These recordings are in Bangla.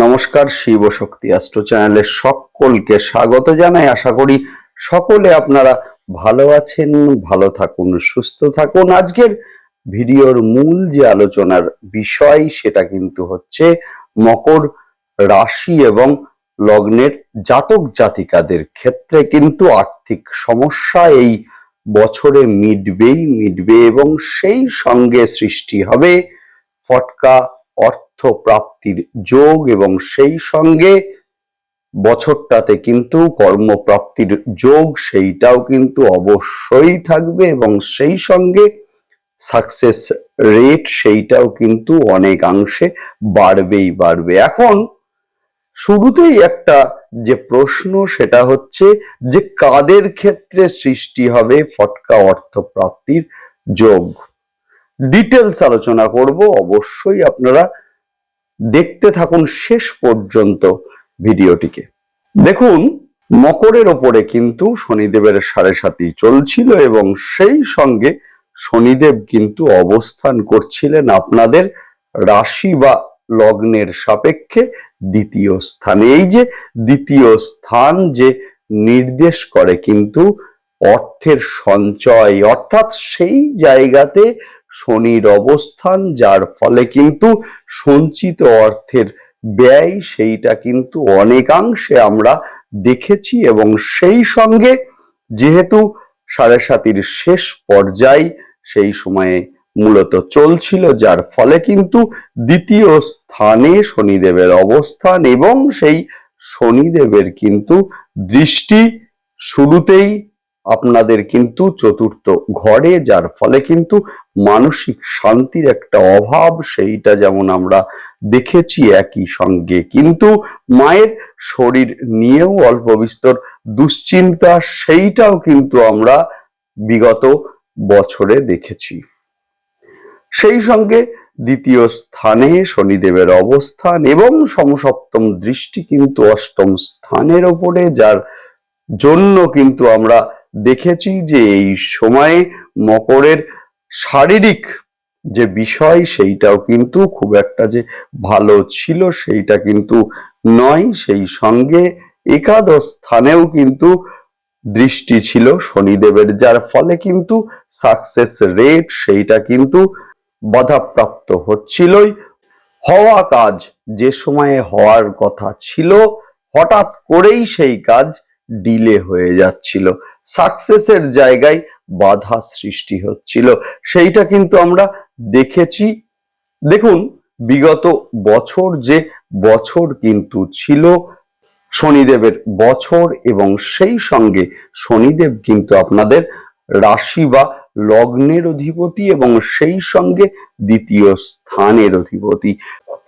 নমস্কার, শিব শক্তি অ্যাস্ট্রো চ্যানেলের সকলকে স্বাগত জানাই। আশা করি সকলে আপনারা ভালো আছেন, ভালো থাকুন, সুস্থ থাকুন। আজকের ভিডিওর মূল যে আলোচনার বিষয় সেটা কিন্তু হচ্ছে মকর রাশি এবং লগ্নের জাতক জাতিকাদের ক্ষেত্রে কিন্তু আর্থিক সমস্যা এই বছরে মিটবেই, মিটবে এবং সেই সঙ্গে সৃষ্টি হবে ফটকা অর্থ প্রাপ্তির যোগ এবং সেই সঙ্গে বছরটাতে কিন্তু কর্মপ্রাপ্তির যোগ সেইটাও কিন্তু অবশ্যই থাকবে এবং সেই সঙ্গে সাকসেস রেট সেইটাও কিন্তু অনেকাংশে বাড়বেই বাড়বে। এখন শুরুতেই একটা যে প্রশ্ন সেটা হচ্ছে যে কাদের ক্ষেত্রে সৃষ্টি হবে ফটকা অর্থপ্রাপ্তির যোগ? ডিটেলস আলোচনা করব। অবশ্যই আপনারা দেখতে থাকুন শেষ পর্যন্ত ভিডিওটিকে। দেখুন, মকরের ওপরে কিন্তু শনিদেবের সাড়ে সাতি চলছিল এবং সেই সঙ্গে শনিদেব কিন্তু অবস্থান করছিলেন আপনাদের রাশি বা লগ্নের সাপেক্ষে দ্বিতীয় স্থানে। এই যে দ্বিতীয় স্থান যে নির্দেশ করে কিন্তু অর্থের সঞ্চয়, অর্থাৎ সেই জায়গাতে শনির অবস্থান, যার ফলে কিন্তু সঞ্চিত অর্থের ব্যয়, সেইটা কিন্তু অনেকাংশে আমরা দেখেছি এবং সেই সঙ্গে যেহেতু সাড়ে সাতির শেষ পর্যায় সেই সময়ে মূলত চলছিল, যার ফলে কিন্তু দ্বিতীয় স্থানে শনিদেবের অবস্থান এবং সেই শনিদেবের কিন্তু দৃষ্টি শুরুতেই আপনাদের কিন্তু চতুর্থ ঘরে, যার ফলে কিন্তু মানসিক শান্তির একটা অভাব, সেইটা যেমন আমরা দেখেছি একই সঙ্গে। কিন্তু মায়ের শরীর নিয়েও অল্প বিস্তর দুশ্চিন্তা, সেইটাও কিন্তু আমরা বিগত বছরে দেখেছি। সেই সঙ্গে দ্বিতীয় স্থানে শনিদেবের অবস্থান এবং সমসপ্তম দৃষ্টি কিন্তু অষ্টম স্থানের ওপরে, যার জন্য কিন্তু আমরা দেখেছি যে এই সময়ে মকরের শারীরিক যে বিষয়, সেইটাও কিন্তু খুব একটা যে ভালো ছিল, সেইটা কিন্তু নয়। সেই সঙ্গে একাদশ স্থানেও কিন্তু দৃষ্টি ছিল শনিদেবের, যার ফলে কিন্তু সাকসেস রেট সেইটা কিন্তু বাধাপ্রাপ্ত হচ্ছিলই। হওয়া কাজ যে সময়ে হওয়ার কথা ছিল, হঠাৎ করেই সেই কাজ ডিলে হয়ে যাচ্ছিল। সাকসেসের জায়গায় বাধা সৃষ্টি হচ্ছিল। সেইটা কিন্তু আমরা দেখেছি। দেখুন, বিগত বছর যে বছর কিন্তু ছিল, শনিদেবের বছর এবং সেই সঙ্গে শনিদেব কিন্তু আপনাদের রাশি বা লগ্নের অধিপতি এবং সেই সঙ্গে দ্বিতীয় স্থানের অধিপতি।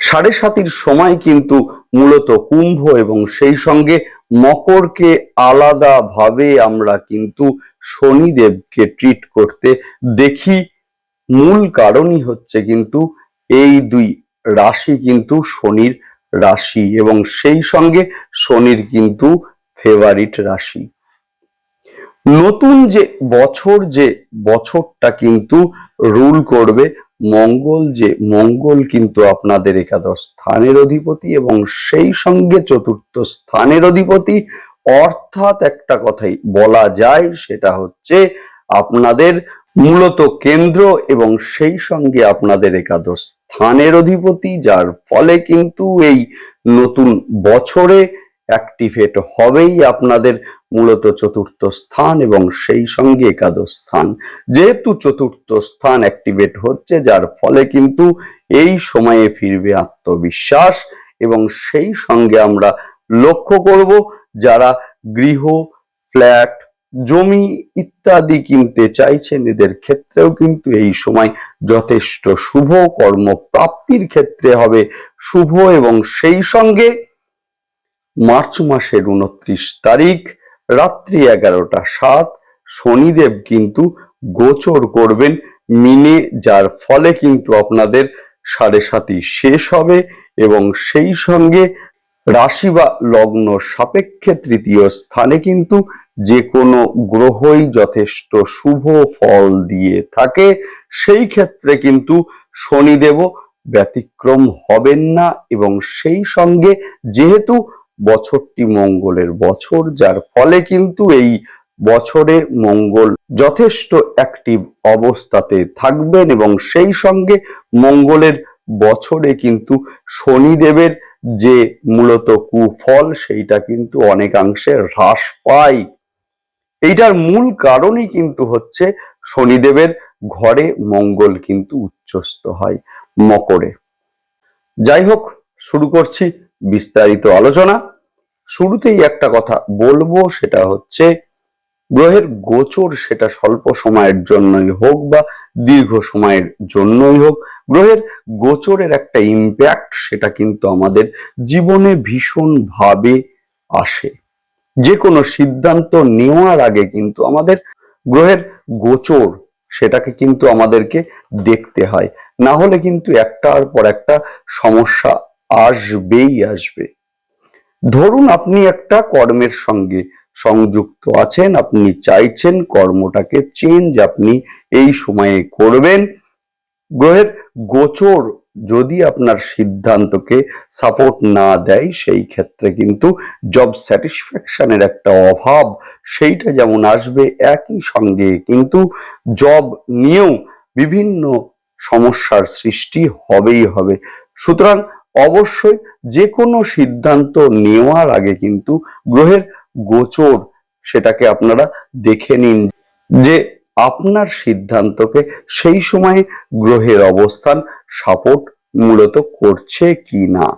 সাড়ে সাতির সময় কিন্তু মূলত কুম্ভ এবং সেই সঙ্গে মকরকে আলাদাভাবে আমরা কিন্তু শনিদেবকে ট্রিট করতে দেখি। মূল কারণই হচ্ছে কিন্তু এই দুই রাশি কিন্তু শনির রাশি এবং সেই সঙ্গে শনির কিন্তু ফেভারিট রাশি। নতুন যে বছর যে বছরটা কিন্তু রুল করবে মঙ্গল যে, মঙ্গল কিন্তু আপনাদের একাদশ স্থানের অধিপতি এবং সেই সঙ্গে চতুর্থ স্থানের অধিপতি। অর্থাৎ একটা কথাই বলা যায়, সেটা হচ্ছে আপনাদের মূলত কেন্দ্র এবং সেই সঙ্গে আপনাদের একাদশ স্থানের অধিপতি, যার ফলে কিন্তু এই নতুন বছরে অ্যাক্টিভেট হবেই আপনাদের মূলত চতুর্থ স্থান এবং সেই সঙ্গে একাদশ স্থান। যেহেতু চতুর্থ স্থান অ্যাক্টিভেট হচ্ছে, যার ফলে কিন্তু এই সময়ে ফিরবে আত্মবিশ্বাস এবং সেই সঙ্গে আমরা লক্ষ্য করব যারা গৃহ, ফ্ল্যাট, জমি ইত্যাদি কিনতে চাইছেন, এদের ক্ষেত্রেও কিন্তু এই সময় যথেষ্ট শুভ কর্মপ্রাপ্তির ক্ষেত্রে হবে শুভ এবং সেই সঙ্গে মার্চ মাসের উনত্রিশ তারিখ, রাত্রি এগারোটা সাত, শনিদেব কিন্তু গোচর করবেন মিনে, যার ফলে কিন্তু আপনাদের সাড়ে সাতই শেষ হবে এবং সেই সঙ্গে রাশি বা লগ্ন সাপেক্ষে তৃতীয় স্থানে কিন্তু যে কোনো গ্রহই যথেষ্ট শুভ ফল দিয়ে থাকে। সেই ক্ষেত্রে কিন্তু শনিদেব ব্যতিক্রম হবেন না এবং সেই সঙ্গে যেহেতু বছরটি মঙ্গলের বছর, যার ফলে কিন্তু এই বছরে মঙ্গল যথেষ্ট অ্যাক্টিভ অবস্থাতে থাকবেন এবং সেই সঙ্গে মঙ্গলের বছরে কিন্তু শনিদেবের যে মূলত কুফল, সেইটা কিন্তু অনেকাংশে হ্রাস পায়। এইটার মূল কারণই কিন্তু হচ্ছে শনিদেবের ঘরে মঙ্গল কিন্তু উচ্চস্থ হয় মকরে। যাই হোক, শুরু করছি বিস্তারিত আলোচনা। শুরুতেই একটা কথা বলব, সেটা হচ্ছে গ্রহের গোচর সেটা স্বল্প সময়ের জন্যই হোক বা দীর্ঘ সময়ের জন্যই হোক, গ্রহের গোচরের একটা ইম্প্যাক্ট সেটা কিন্তু আমাদের জীবনে ভীষণভাবে আসে। যে কোনো সিদ্ধান্ত নেওয়ার আগে কিন্তু আমাদের গ্রহের গোচর সেটাকে কিন্তু আমাদেরকে দেখতে হয়। না হলে কিন্তু একটার পর একটা সমস্যা আসবেই আসবে। ধরুন আপনি একটা কর্মের সঙ্গে সংযুক্ত আছেন, আপনি চাইছেন কর্মটাকে চেঞ্জ আপনি এই সময়ে করবেন। গ্রহের গোচর যদি আপনার সিদ্ধান্তকে সাপোর্ট না দেয়, সেই ক্ষেত্রে কিন্তু জব স্যাটিসফ্যাকশনের একটা অভাব, সেইটা যেমন আসবে, একই সঙ্গে কিন্তু জব নিয়েও বিভিন্ন সমস্যার সৃষ্টি হবেই হবে। সুতরাং অবশ্যই যে কোনো সিদ্ধান্ত নেওয়ার আগে কিন্তু গ্রহের গোচর সেটাকে আপনারা দেখে নিন যে আপনার সিদ্ধান্তকে সেই সময়ে গ্রহের অবস্থান সাপোর্ট মূলত করছে কি না।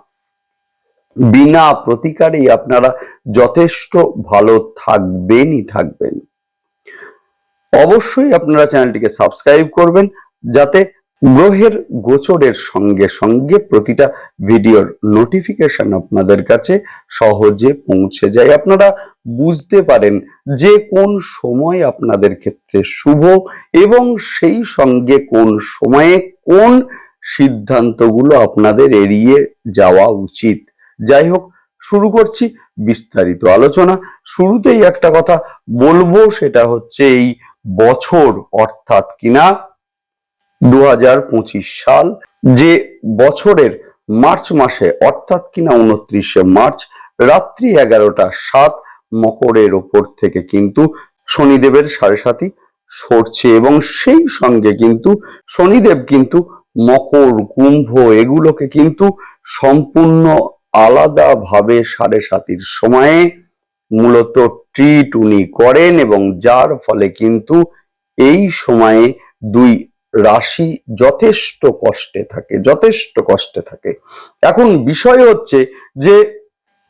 বিনা প্রতিকারেই আপনারা যথেষ্ট ভালো থাকবেনই থাকবেন। অবশ্যই আপনারা চ্যানেলটিকে সাবস্ক্রাইব করবেন যাতে গ্রহের গোচরের সঙ্গে সঙ্গে প্রতিটা ভিডিওর নোটিফিকেশন আপনাদের কাছে সহজে পৌঁছে যায়। আপনারা বুঝতে পারেন যে কোন সময় আপনাদের ক্ষেত্রে শুভ এবং সেই সঙ্গে কোন সময়ে কোন সিদ্ধান্তগুলো আপনাদের এড়িয়ে যাওয়া উচিত। যাই হোক, শুরু করছি বিস্তারিত আলোচনা। শুরুতেই একটা কথা বলব, সেটা হচ্ছে এই বছর অর্থাৎ কিনা দু হাজার পঁচিশ সাল, যে বছরের মার্চ মাসে, অর্থাৎ কিনা উনত্রিশে মার্চ, রাত্রি এগারোটা সাত, মকরের ওপর থেকে কিন্তু শনিদেবের সাড়ে সাথী সরছে এবং সেই সঙ্গে কিন্তু শনিদেব কিন্তু মকর, কুম্ভ এগুলোকে কিন্তু সম্পূর্ণ আলাদাভাবে সাড়ে সাতির সময়ে মূলত ট্রিট উনি করেন এবং যার ফলে কিন্তু এই সময়ে দুই রাশি যথেষ্ট কষ্টে থাকে, যথেষ্ট কষ্টে থাকে। এখন বিষয় হচ্ছে যে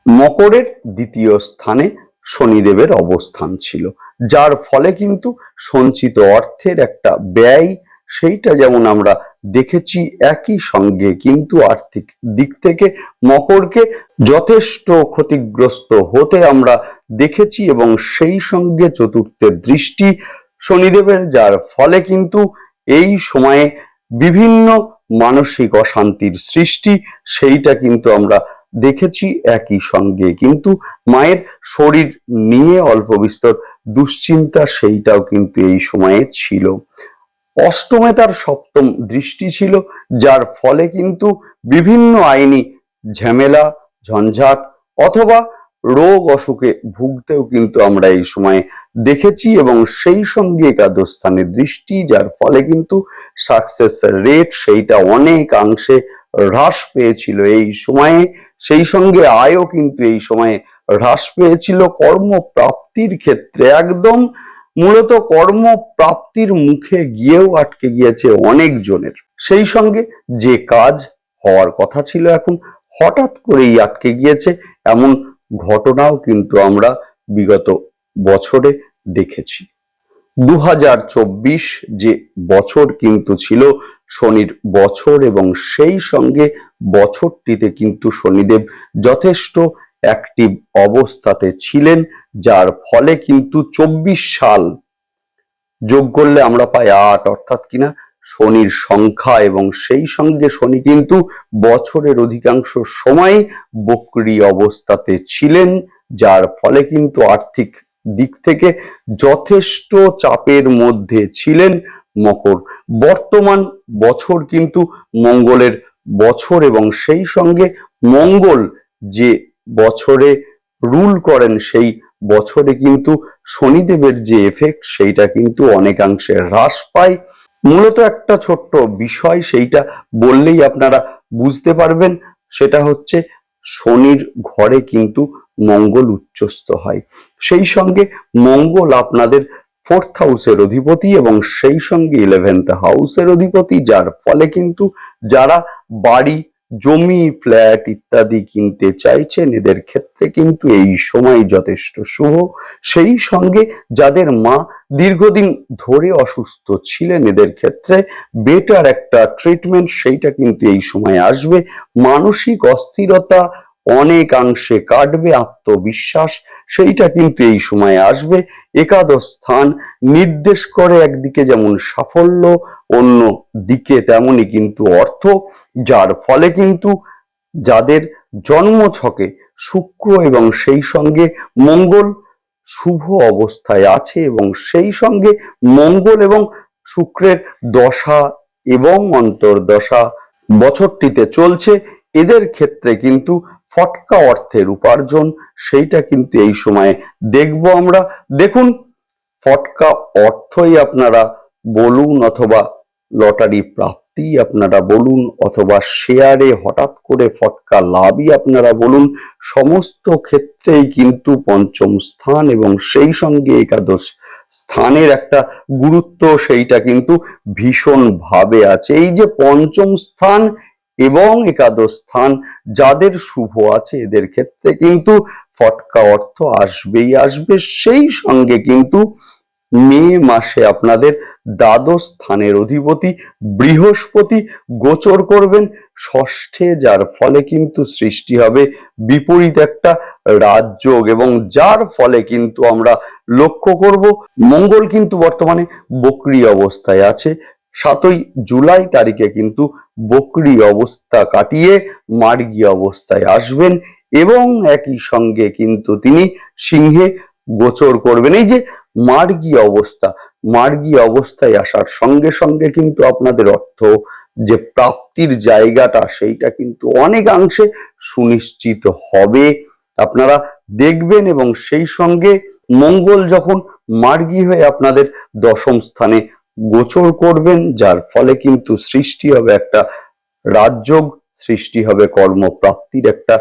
মকরের দ্বিতীয় স্থানে শনিদেবের অবস্থান ছিল, যার ফলে কিন্তু সঞ্চিত অর্থের একটা ব্যয় সেইটা যেমন আমরা দেখেছি একই সঙ্গে কিন্তু আর্থিক দিক থেকে মকরকে যথেষ্ট ক্ষতিগ্রস্ত হতে আমরা দেখেছি এবং সেই সঙ্গে চতুর্থের দৃষ্টি শনিদেবের, যার ফলে কিন্তু এই সময়ে বিভিন্ন মানসিক অশান্তির সৃষ্টি, সেইটা কিন্তু আমরা দেখেছি একই সঙ্গে। কিন্তু মায়ের শরীর নিয়ে অল্প বিস্তর দুশ্চিন্তা, সেইটাও কিন্তু এই সময়ে ছিল। অষ্টমে তার সপ্তম দৃষ্টি ছিল, যার ফলে কিন্তু বিভিন্ন আইনি ঝামেলা, ঝঞ্ঝাট অথবা রোগ অসুখে ভুগতেও কিন্তু আমরা এই সময়ে দেখেছি এবং সেই সঙ্গে একাদশ স্থানে দৃষ্টি, যার ফলে কিন্তু সাকসেস রেট সেইটা অনেকাংশে হ্রাস পেয়েছিল। এই সময়ে সেই সঙ্গে আয়ও কিন্তু এই সময়ে হ্রাস পেয়েছিল। কর্মপ্রাপ্তির ক্ষেত্রে একদম মূলত কর্মপ্রাপ্তির মুখে গিয়েও আটকে গিয়েছে অনেক জনের সেই সঙ্গে যে কাজ হওয়ার কথা ছিল এখন, হঠাৎ করেই আটকে গিয়েছে। এমন ঘটনাও কিন্তু আমরা বিগত বছরে দেখেছি। দু হাজার চব্বিশ যে বছর কিন্তু ছিল শনির বছর এবং সেই সঙ্গে বছরটিতে কিন্তু শনিদেব যথেষ্ট অ্যাক্টিভ অবস্থাতে ছিলেন, যার ফলে কিন্তু চব্বিশ সাল যোগ করলে আমরা পাই আট, অর্থাৎ কিনা শনির সংখ্যা এবং সেই সঙ্গে শনি কিন্তু বছরের অধিকাংশ সময় বক্রি অবস্থাতে ছিলেন, যার ফলে কিন্তু আর্থিক দিক থেকে যথেষ্ট চাপের মধ্যে ছিলেন মকর। বর্তমান বছর কিন্তু মঙ্গলের বছর এবং সেই সঙ্গে মঙ্গল যে বছরে রুল করেন সেই বছরে কিন্তু শনিদেবের যে এফেক্ট সেইটা কিন্তু অনেকাংশে হ্রাস পায়। মূলত একটা ছোট্ট বিষয় সেইটা বললেই আপনারা বুঝতে পারবেন। সেটা হচ্ছে শনির ঘরে কিন্তু মঙ্গল উচ্চস্থ হয়। সেই সঙ্গে মঙ্গল আপনাদের ফোর্থ হাউসের অধিপতি এবং সেই সঙ্গে ইলেভেন্থ হাউসের অধিপতি, যার ফলে কিন্তু যারা বাড়ি জমি, ফ্ল্যাট ইত্যাদি কিনতে চাইছেন, এদের ক্ষেত্রে কিন্তু এই সময় যথেষ্ট শুভ। সেই সঙ্গে যাদের মা দীর্ঘদিন ধরে অসুস্থ ছিলেন, এদের ক্ষেত্রে বেটার একটা ট্রিটমেন্ট সেইটা কিন্তু এই সময় আসবে। মানসিক অস্থিরতা অনেকাংশে কাটবে আত্মবিশ্বাস, সেইটা কিন্তু এই সময় আসবে। একাদশ স্থান নির্দেশ করে একদিকে যেমন সাফল্য, অন্য দিকে তেমনই কিন্তু অর্থ, যার ফলে কিন্তু যাদের জন্ম ছকে শুক্র এবং সেই সঙ্গে মঙ্গল শুভ অবস্থায় আছে এবং সেই সঙ্গে মঙ্গল এবং শুক্রের দশা এবং অন্তর্দশা বছরটিতে চলছে। এদের ক্ষেত্রে কিন্তু ফটকা অর্থের উপার্জন, সেইটা কিন্তু এই সময়ে দেখব আমরা। দেখুন, ফটকা অর্থই আপনারা বলুন অথবা লটারি প্রাপ্তি আপনারা বলুন অথবা শেয়ারে হঠাৎ করে ফটকা লাভই আপনারা বলুন, সমস্ত ক্ষেত্রেই কিন্তু পঞ্চম স্থান এবং সেই সঙ্গে একাদশ স্থানের একটা গুরুত্ব, সেইটা কিন্তু ভীষণ ভাবে আছে। এই যে পঞ্চম স্থান এবং একাদশ স্থান যাদের শুভ আছে এদের ক্ষেত্রে কিন্তু ফটকা অর্থ আসবেই আসবে। সেই সঙ্গে কিন্তু মে মাসে আপনাদের দ্বাদশ স্থানের অধিপতি বৃহস্পতি গোচর করবেন। ষষ্ঠে যার ফলে কিন্তু সৃষ্টি হবে বিপরীত একটা রাজযোগ এবং যার ফলে কিন্তু আমরা লক্ষ্য করব, মঙ্গল কিন্তু বর্তমানে বক্রি অবস্থায় আছে। সাতই জুলাই তারিখে কিন্তু বকরি অবস্থা কাটিয়ে মার্গী অবস্থায় আসবেন এবং একই সঙ্গে কিন্তু তিনি সিংহে গোচর করবেন। এই যে মার্গী অবস্থা, মার্গী অবস্থায় আসার সঙ্গে সঙ্গে কিন্তু আপনাদের অর্থ যে প্রাপ্তির জায়গাটা সেইটা কিন্তু অনেকাংশে সুনিশ্চিত হবে। আপনারা দেখবেন এবং সেই সঙ্গে মঙ্গল যখন মার্গী হয়ে আপনাদের দশম স্থানে গোচর করবেন, যার ফলে কিন্তু সৃষ্টি হবে একটা রাজযোগ, সৃষ্টি হবে কর্মপ্রাপ্তির একটা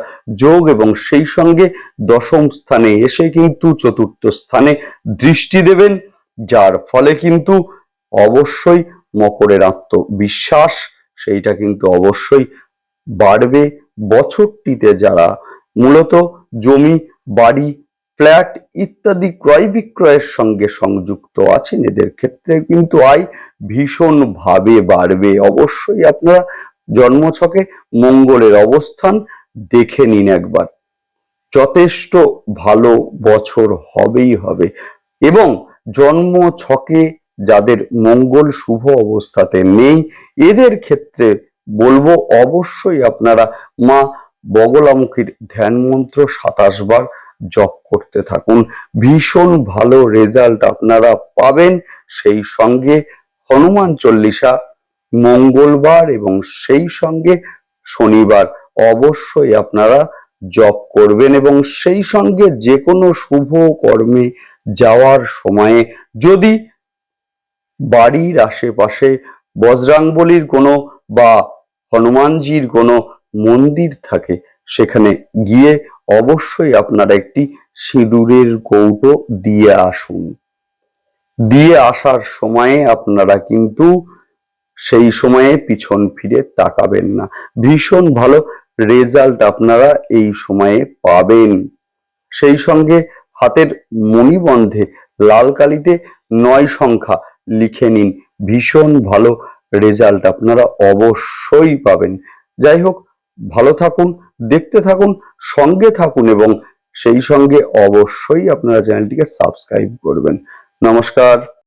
যোগ এবং সেই সঙ্গে দশম স্থানে এসে কিন্তু চতুর্থ স্থানে দৃষ্টি দেবেন, যার ফলে কিন্তু অবশ্যই মকরের আত্মবিশ্বাস, সেইটা কিন্তু অবশ্যই বাড়বে। বছরটিতে যারা মূলত জমি, বাড়ি ফ্ল্যাট ইত্যাদি ক্রয় বিক্রয়ের সঙ্গে সংযুক্ত আছেন। এদের ক্ষেত্রে কিন্তু আয় ভীষণ ভাবে বাড়বে। অবশ্যই আপনারা জন্মছকে মঙ্গলের অবস্থান দেখে নিন একবার। যথেষ্ট ভালো বছর হবেই হবে। এবং জন্ম ছকে যাদের মঙ্গল শুভ অবস্থাতে নেই, এদের ক্ষেত্রে বলব অবশ্যই আপনারা মা বগলামুখীর ধ্যান মন্ত্র সাতাশ বার জপ করতে থাকুন। ভীষণ ভালো রেজাল্ট আপনারা পাবেন। সেই সঙ্গে হনুমান চল্লিশা মঙ্গলবার এবং সেই সঙ্গে শনিবার অবশ্যই আপনারা জপ করবেন এবং সেই সঙ্গে যে কোনো শুভ কর্মে যাওয়ার সময়ে যদি বাড়ির আশেপাশে বজরাংবলির কোনো বা হনুমানজির কোনো মন্দির থাকে, সেখানে গিয়ে অবশ্যই আপনারা একটি সিঁদুরের কৌটো দিয়ে আসুন। দিয়ে আসার সময়ে আপনারা কিন্তু সেই সময়ে পিছন ফিরে তাকাবেন না। ভীষণ ভালো রেজাল্ট আপনারা এই সময়ে পাবেন। সেই সঙ্গে হাতের মণিবন্ধে লাল কালিতে নয় সংখ্যা লিখে নিন। ভীষণ ভালো রেজাল্ট আপনারা অবশ্যই পাবেন। যাই হোক, ভালো থাকুন দেখতে থাকুন সঙ্গে থাকুন এবং সেই সঙ্গে অবশ্যই আপনারা চ্যানেলটিকে সাবস্ক্রাইব করবেন। নমস্কার।